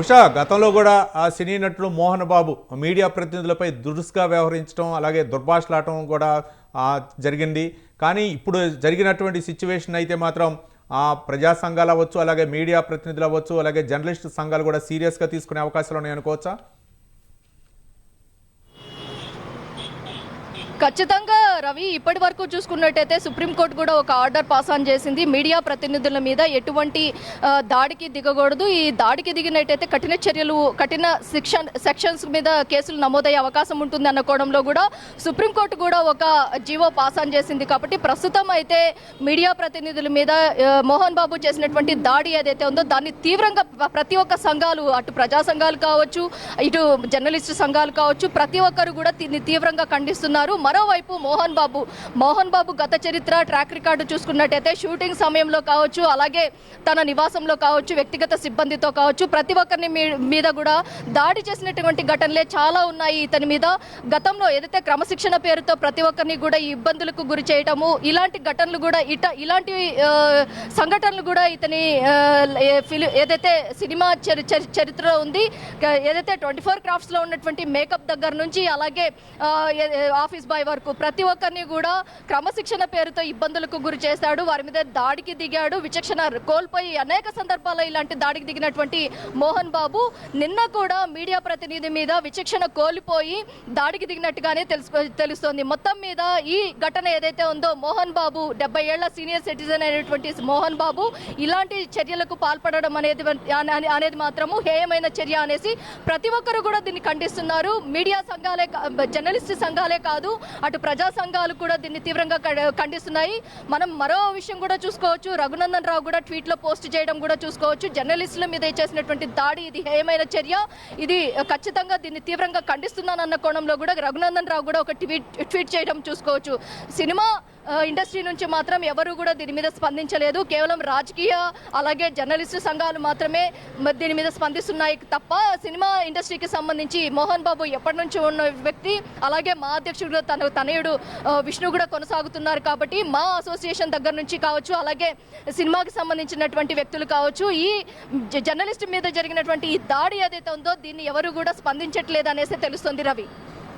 ఉషా గతంలో కూడా ఆ సినీ నటుడు మోహన్ బాబు మీడియా ప్రతినిధులపై దురుసుగా వ్యవహరించడం అలాగే దుర్భాషలాటం కూడా జరిగింది. కానీ ఇప్పుడు జరిగినటువంటి సిచ్యువేషన్ అయితే మాత్రం ఆ ప్రజా సంఘాలు అవ్వచ్చు అలాగే మీడియా ప్రతినిధులు అవ్వచ్చు అలాగే జర్నలిస్ట్ సంఘాలు కూడా సీరియస్గా తీసుకునే అవకాశాలు ఉన్నాయి అనుకోవచ్చా ఖచ్చితంగా రవి ఇప్పటి వరకు చూసుకున్నట్టయితే సుప్రీంకోర్టు కూడా ఒక ఆర్డర్ పాస్ ఆన్ చేసింది. మీడియా ప్రతినిధుల మీద ఎటువంటి దాడికి దిగకూడదు. ఈ దాడికి దిగినట్టయితే కఠిన చర్యలు కఠిన సెక్షన్ సెక్షన్స్ మీద కేసులు నమోదయ్యే అవకాశం ఉంటుంది అన్న కోణంలో కూడా సుప్రీంకోర్టు కూడా ఒక జీవో పాస్ ఆన్ చేసింది. కాబట్టి ప్రస్తుతం అయితే మీడియా ప్రతినిధుల మీద మోహన్ బాబు చేసినటువంటి దాడి ఏదైతే ఉందో దాన్ని తీవ్రంగా ప్రతి ఒక్క సంఘాలు అటు ప్రజా సంఘాలు కావచ్చు ఇటు జర్నలిస్టు సంఘాలు కావచ్చు ప్రతి ఒక్కరు కూడా దీన్ని తీవ్రంగా ఖండిస్తున్నారు. మరోవైపు మోహన్ బాబు. మోహన్ బాబు గత చరిత్ర ట్రాక్ రికార్డు చూసుకున్నట్టయితే షూటింగ్ సమయంలో కావచ్చు అలాగే తన నివాసంలో కావచ్చు వ్యక్తిగత సిబ్బందితో కావచ్చు ప్రతి ఒక్కరిని మీద కూడా దాడి చేసినటువంటి ఘటనలే చాలా ఉన్నాయి ఇతని మీద. గతంలో ఏదైతే క్రమశిక్షణ పేరుతో ప్రతి ఒక్కరిని కూడా ఈ ఇబ్బందులకు గురి చేయటము ఇలాంటి ఘటనలు కూడా ఇట ఇలాంటి సంఘటనలు కూడా ఇతని ఫిలి ఏదైతే సినిమా చరి- చరిత్రలో చరిత్ర ఉంది ఏదైతే ట్వంటీ ఫోర్ క్రాఫ్ట్స్లో ఉన్నటువంటి మేకప్ దగ్గర నుంచి అలాగే ఆఫీస్ అబ్బాయి వరకు ప్రతి ఒక్కరిని కూడా క్రమశిక్షణ పేరుతో ఇబ్బందులకు గురి చేశాడు. వారి మీద దాడికి దిగాడు. విచక్షణ కోల్పోయి అనేక సందర్భాల్లో ఇలాంటి దాడికి దిగినటువంటి మోహన్ బాబు నిన్న కూడా మీడియా ప్రతినిధి మీద విచక్షణ కోల్పోయి దాడికి దిగినట్టుగానే తెలుసు తెలుస్తోంది. మొత్తం మీద ఈ ఘటన ఏదైతే ఉందో మోహన్ బాబు డెబ్బై ఏళ్ళ సీనియర్ సిటిజన్ అయినటువంటి మోహన్ బాబు ఇలాంటి చర్యలకు పాల్పడడం అనేది అనేది మాత్రము హేయమైన చర్య అనేసి ప్రతి ఒక్కరు కూడా దీన్ని ఖండిస్తున్నారు. మీడియా సంఘాలే కా- జర్నలిస్ట్ సంఘాలే కాదు అటు ప్రజా సంఘాలు కూడా దీన్ని తీవ్రంగా ఖండిస్తున్నాయి. మనం మరో విషయం కూడా చూసుకోవచ్చు. రఘునందన్ రావు కూడా ట్వీట్లో పోస్ట్ చేయడం కూడా చూసుకోవచ్చు. జర్నలిస్టుల మీద చేసినటువంటి దాడి ఇది హేయమైన చర్య. ఇది ఖచ్చితంగా దీన్ని తీవ్రంగా ఖండిస్తున్నానన్న కోణంలో కూడా రఘునందన్ రావు కూడా ఒక ట్వీట్ ట్వీట్ చేయడం చూసుకోవచ్చు. సినిమా ఇండస్ట్రీ నుంచి మాత్రం ఎవరు కూడా దీని మీద స్పందించలేదు. కేవలం రాజకీయ అలాగే జర్నలిస్టు సంఘాలు మాత్రమే దీని మీద స్పందిస్తున్నాయి తప్ప సినిమా ఇండస్ట్రీకి సంబంధించి మోహన్ బాబు ఎప్పటి నుంచి ఉన్న వ్యక్తి అలాగే మా అధ్యక్షుడు తన తనయుడు విష్ణు కూడా కొనసాగుతున్నారు కాబట్టి మా అసోసియేషన్ దగ్గర నుంచి కావచ్చు అలాగే సినిమాకి సంబంధించినటువంటి వ్యక్తులు కావచ్చు ఈ జర్నలిస్ట్ మీద జరిగినటువంటి ఈ దాడి ఏదైతే ఉందో దీన్ని ఎవరు కూడా స్పందించట్లేదు అనేసి తెలుస్తుంది రవి.